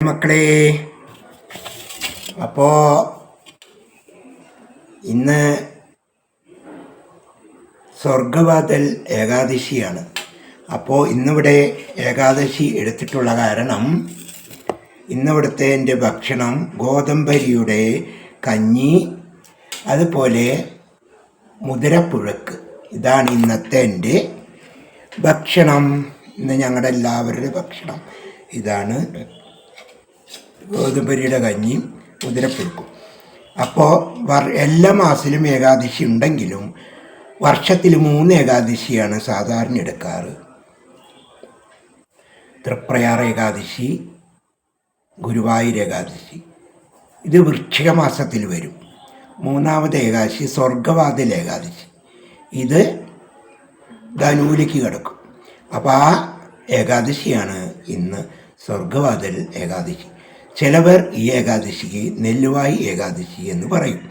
മക്കളെ അപ്പോ ഇന്ന് സ്വർഗവാതൽ ഏകാദശിയാണ്. അപ്പോൾ ഇന്നിവിടെ ഏകാദശി എടുത്തിട്ടുള്ള കാരണം ഇന്നിവിടുത്തെ എന്റെ ഭക്ഷണം ഗോതമ്പരിയുടെ കഞ്ഞി അതുപോലെ മുതിരപ്പുഴക്ക്. ഇതാണ് ഇന്നത്തെ എന്റെ ഭക്ഷണം. ഇന്ന് ഞങ്ങളുടെ എല്ലാവരുടെ ഭക്ഷണം. ഇതാണ് ഗോതമ്പരിയുടെ കഞ്ഞിയും കുതിരപ്പുഴുക്കും അപ്പോൾ എല്ലാ മാസത്തിലും ഏകാദശി ഉണ്ടെങ്കിലും വർഷത്തിൽ മൂന്ന് ഏകാദശിയാണ് സാധാരണ എടുക്കാറ്. തൃപ്രയാർ ഏകാദശി ഗുരുവായൂർ ഏകാദശി. ഇത് വൃക്ഷിക മാസത്തിൽ വരും. മൂന്നാമത് ഏകാദശി സ്വർഗവാതിൽ ഏകാദശി. ഇത് ധനൂലിക്ക് കിടക്കും. അപ്പോൾ ആ ഏകാദശിയാണ് ഇന്ന് സ്വർഗവാതിൽ ഏകാദശി. ചിലവർ ഈ ഏകാദശിക്ക് നെല്ലുവായി ഏകാദശി എന്ന് പറയും.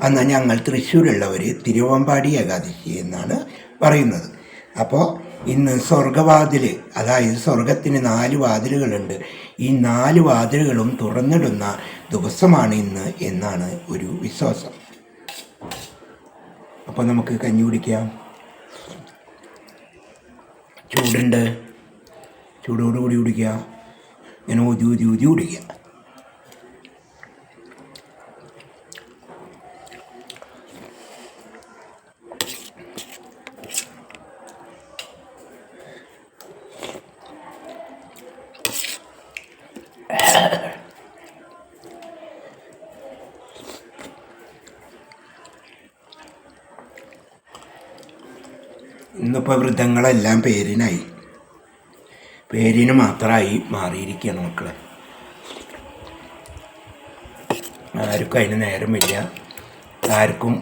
എന്നാൽ ഞങ്ങൾ തൃശ്ശൂരുള്ളവർ തിരുവമ്പാടി ഏകാദശി എന്നാണ് പറയുന്നത്. അപ്പോൾ ഇന്ന് സ്വർഗവാതിൽ അതായത് സ്വർഗത്തിന് നാല് വാതിലുകളുണ്ട്. ഈ നാല് വാതിലുകളും തുറന്നിടുന്ന ദിവസമാണ് ഇന്ന് എന്നാണ് ഒരു വിശ്വാസം. അപ്പോൾ നമുക്ക് കഞ്ഞി കുടിക്കാം. ചൂടുണ്ട്. ചൂടോടുകൂടി കുടിക്കുക. ഇങ്ങനെ ഊതി ഊതി ഊതി കുടിക്കുക. ഇന്നിപ്പോൾ വൃദ്ധങ്ങളെല്ലാം പേരിനായി. പേരിന് മാത്രമായി മാറിയിരിക്കുകയാണ് മക്കളെ. ആർക്കും അതിന് നേരമില്ല. ആർക്കും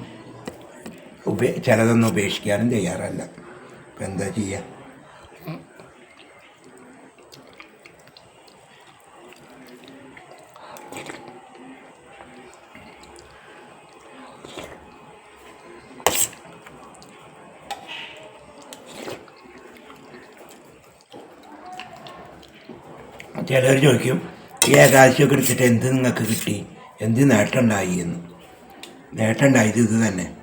ഉപേ ചിലതൊന്നും ഉപേക്ഷിക്കാനും തയ്യാറല്ല. ഇപ്പം എന്താ ചെയ്യുക ചിലർ ചോദിക്കും ഈ ഏകാദശിയൊക്കെ എടുത്തിട്ട് എന്ത് നിങ്ങൾക്ക് കിട്ടി? എന്ത് നേട്ടമുണ്ടായി എന്ന്? നേട്ടമുണ്ടായത് ഇത് തന്നെ.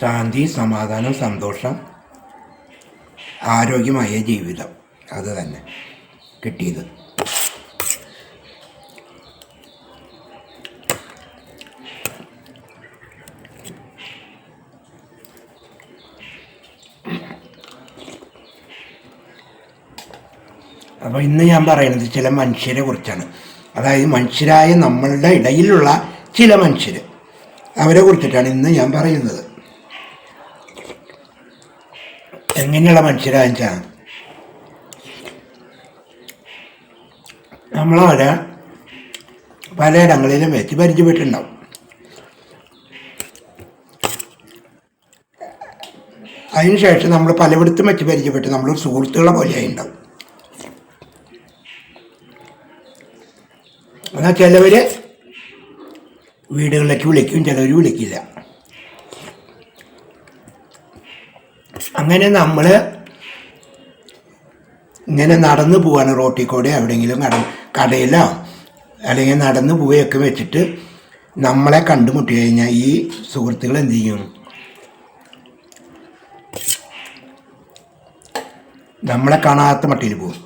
ശാന്തി സമാധാനം സന്തോഷം ആരോഗ്യമായ ജീവിതം. അത് തന്നെ കിട്ടിയത്. അപ്പോൾ ഇന്ന് ഞാൻ പറയുന്നത് ചില മനുഷ്യരെ കുറിച്ചാണ്. അതായത് മനുഷ്യരായ നമ്മളുടെ ഇടയിലുള്ള ചില മനുഷ്യർ. അവരെ കുറിച്ചിട്ടാണ് ഇന്ന് ഞാൻ പറയുന്നത്. എങ്ങനെയുള്ള മനുഷ്യരാണെന്ന് വെച്ചാൽ നമ്മളവരെ പലയിടങ്ങളിലും വെച്ച് പരിചയപ്പെട്ടിട്ടുണ്ടാവും. അതിനുശേഷം നമ്മൾ പലയിടത്തും വെച്ച് പരിചയപ്പെട്ട് നമ്മൾ സുഹൃത്തുക്കളെ പോലെയായി ഉണ്ടാവും. എന്നാൽ ചിലവർ വീടുകളിലേക്ക് വിളിക്കും ചിലവർ വിളിക്കില്ല. അങ്ങനെ നമ്മൾ ഇങ്ങനെ നടന്നു പോവാണ് റോട്ടിൽ കൂടെ എവിടെയെങ്കിലും കട കടയിലോ അല്ലെങ്കിൽ നടന്നു പോവുകയൊക്കെ വെച്ചിട്ട് നമ്മളെ കണ്ടുമുട്ടി കഴിഞ്ഞാൽ ഈ സുഹൃത്തുക്കൾ എന്ത് ചെയ്യും? നമ്മളെ കാണാത്ത മട്ടിൽ പോകും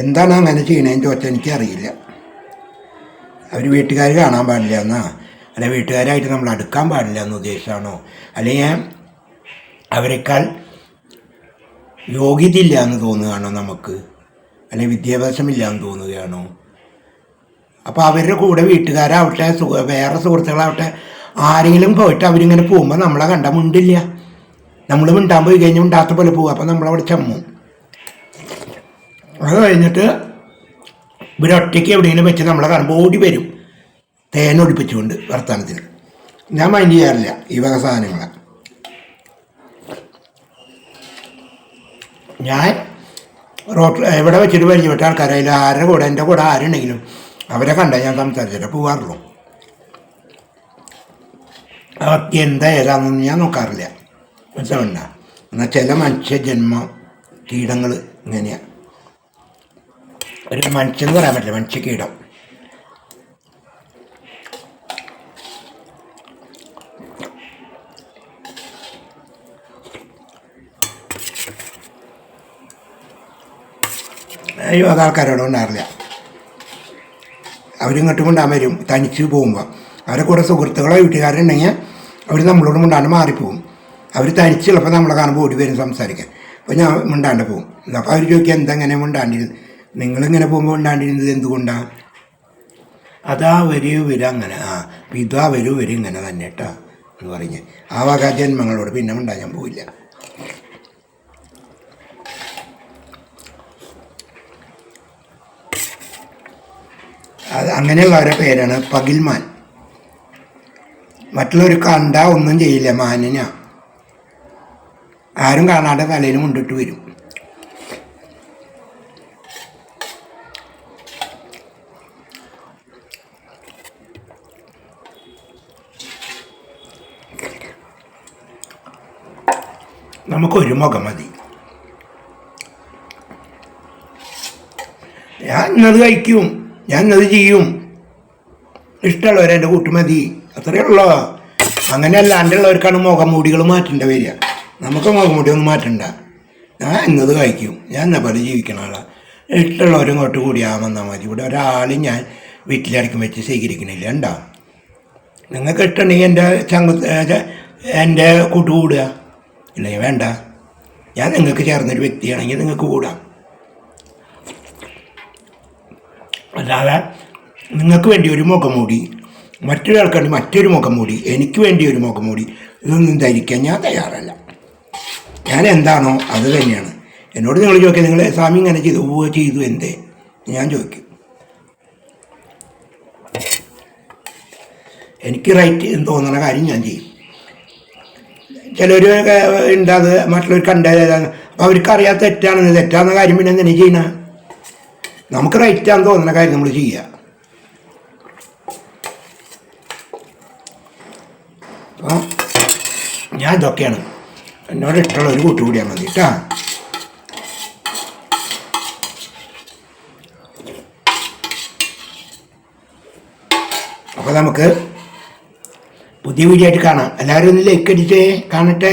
എന്താണ് അങ്ങനെ ചെയ്യണേന്ന് ചോദിച്ചാൽ എനിക്കറിയില്ല. അവർ വീട്ടുകാർ കാണാൻ പാടില്ല എന്നാ അല്ലെ വീട്ടുകാരായിട്ട് നമ്മൾ അടുക്കാൻ പാടില്ല എന്ന ഉദ്ദേശമാണോ അല്ലെങ്കിൽ അവരെക്കാൾ യോഗ്യതയില്ല എന്ന് തോന്നുകയാണോ നമുക്ക്? അല്ലെങ്കിൽ വിദ്യാഭ്യാസമില്ല എന്ന് തോന്നുകയാണോ? അപ്പോൾ അവരുടെ കൂടെ വീട്ടുകാരാവട്ടെ വേറെ സുഹൃത്തുക്കളാവട്ടെ ആരെങ്കിലും പോയിട്ട് അവരിങ്ങനെ പോകുമ്പോൾ നമ്മളെ കണ്ട മുണ്ടില്ല. നമ്മൾ മിണ്ടാൻ പോയി കഴിഞ്ഞാൽ മിണ്ടാത്ത പോലെ പോകും. അപ്പോൾ നമ്മളവിടെ ചമ്മും. അത് കഴിഞ്ഞിട്ട് ഇവരൊറ്റയ്ക്ക് എവിടെയെങ്കിലും വെച്ച് നമ്മളെ കാണുമ്പോൾ ഓടി വരും. തേനൊടിപ്പിച്ചുകൊണ്ട് വർത്തമാനത്തിന് ഞാൻ മൈൻഡ് ചെയ്യാറില്ല ഈ വക സാധനങ്ങളെ. ഞാൻ റോട്ടിൽ എവിടെ വെച്ചിട്ട് പരിചയപ്പെട്ട ആൾക്കാരായാലും ആരുടെ കൂടെ എന്റെ കൂടെ ആരുണ്ടെങ്കിലും അവരെ കണ്ടാൽ ഞാൻ സംസാരിച്ചിട്ട് പോകാറുള്ളൂ അവർക്ക് എന്താ ഏതാണെന്നൊന്നും ഞാൻ നോക്കാറില്ല. മനസ്സിലാവണ്ട എന്നാൽ ചില മനുഷ്യജന്മം കീടങ്ങൾ ഇങ്ങനെയാണ് ഒരു മനുഷ്യൻ പറയാൻ പറ്റില്ല മനുഷ്യ കീടം അത് ആൾക്കാരോട് ഉണ്ടാറില്ല അവരിങ്ങോട്ടും കൊണ്ടാൻ വരും തനിച്ച് പോകുമ്പോൾ അവരെ കൂടെ സുഹൃത്തുക്കളോ വീട്ടുകാരുണ്ടെങ്കിൽ അവർ നമ്മളോട് മുണ്ടാണ്ട് മാറിപ്പോവും. അവർ തനിച്ച് ചിലപ്പോൾ നമ്മളെ കാണുമ്പോൾ ഓടി വരും സംസാരിക്കാൻ. അപ്പോൾ ഞാൻ മിണ്ടാണ്ട് പോകും അപ്പോൾ അവർ ചോദിക്കുക എന്തെങ്ങനെ മിണ്ടാണ്ടിരുന്നു? നിങ്ങളിങ്ങനെ പോകുമ്പോൾ ഉണ്ടാണ്ടിരുന്നത് എന്തുകൊണ്ടാണ് അതാ വരൂ വരും അങ്ങനെ ആ ഇതാ വരൂ വരും ഇങ്ങനെ തന്നെ കേട്ടോ എന്ന് പറഞ്ഞ്. ആ വക ജന്മങ്ങളോട് പിന്നെ ഉണ്ടാകാൻ ഞാൻ പോയില്ല അത് അങ്ങനെയുള്ളവരുടെ പേരാണ് പകിൽമാൻ. മറ്റുള്ളവർ കണ്ട ഒന്നും ചെയ്യില്ല മാനിനാ ആരും കാണാതെ തലയിൽ കൊണ്ടിട്ട് വരും. നമുക്കൊരു മുഖം മതി. ഞാൻ ഇന്നത് കഴിക്കും ഞാൻ ഇന്നത് ചെയ്യും. ഇഷ്ടമുള്ളവരെ എന്റെ കൂട്ടുമതി അത്രയേ ഉള്ളൂ. അങ്ങനെ അല്ലാണ്ടുള്ളവർക്കാണ് മുഖംമൂടികൾ മാറ്റേണ്ട വരിക. നമുക്ക് മുഖംമൂടി ഒന്നും മാറ്റണ്ട. ഞാൻ ഇന്നത് കഴിക്കും. ഞാൻ എന്നെ പോലെ ജീവിക്കണ ആളാണ് ഇഷ്ടമുള്ളവരും ഇങ്ങോട്ട് കൂടിയാൽ വന്നാൽ മതി. ഇവിടെ ഒരാളും ഞാൻ വീട്ടിലടക്കം വെച്ച് സ്വീകരിക്കണില്ല ഉണ്ടോ നിങ്ങൾക്ക് ഇഷ്ടമുണ്ടെങ്കിൽ എന്റെ ചങ്ങ എന്റെ കൂട്ടുകൂടുക ഇല്ലെങ്കിൽ വേണ്ട. ഞാൻ നിങ്ങൾക്ക് ചേർന്നൊരു വ്യക്തിയാണെങ്കിൽ നിങ്ങൾക്ക് കൂടാം. അല്ലാതെ നിങ്ങൾക്ക് വേണ്ടി ഒരു മുഖംമൂടി മറ്റൊരാൾക്ക് വേണ്ടി മറ്റൊരു മുഖംമൂടി എനിക്ക് വേണ്ടി ഒരു മുഖംമൂടി ഇതൊന്നും ധരിക്കാൻ ഞാൻ തയ്യാറല്ല. ഞാൻ എന്താണോ അത് തന്നെയാണ്. എന്നോട് നിങ്ങൾ ചോദിക്കുക നിങ്ങൾ സ്വാമി ഇങ്ങനെ ചെയ്തു ഓ ചെയ്തു എന്തേ? ഞാൻ ചോദിക്കും. എനിക്ക് റൈറ്റ് എന്ന് തോന്നുന്ന കാര്യം ഞാൻ ചെയ്യും. ചിലർ ഉണ്ട് അത് മറ്റുള്ളവർ കണ്ടതാണ് അപ്പോൾ അവർക്ക് അറിയാത്ത തെറ്റാണെന്ന് തെറ്റാന്ന കാര്യം പിന്നെ എന്തിനാ ചെയ്യണ? നമുക്ക് റൈറ്റാന്ന് തോന്നുന്ന കാര്യം നമ്മൾ ചെയ്യുക അപ്പോൾ ഞാൻ ഇതൊക്കെയാണ്. എന്നോട് ഇഷ്ടമുള്ള ഒരു കൂട്ടുകൂടിയാൽ മതി കേട്ടോ അപ്പോൾ നമുക്ക് പുതിയ വീഡിയോ ആയിട്ട് കാണാം. എല്ലാവരും ഒന്ന് ലൈക്ക് അടിച്ചേ കാണട്ടെ.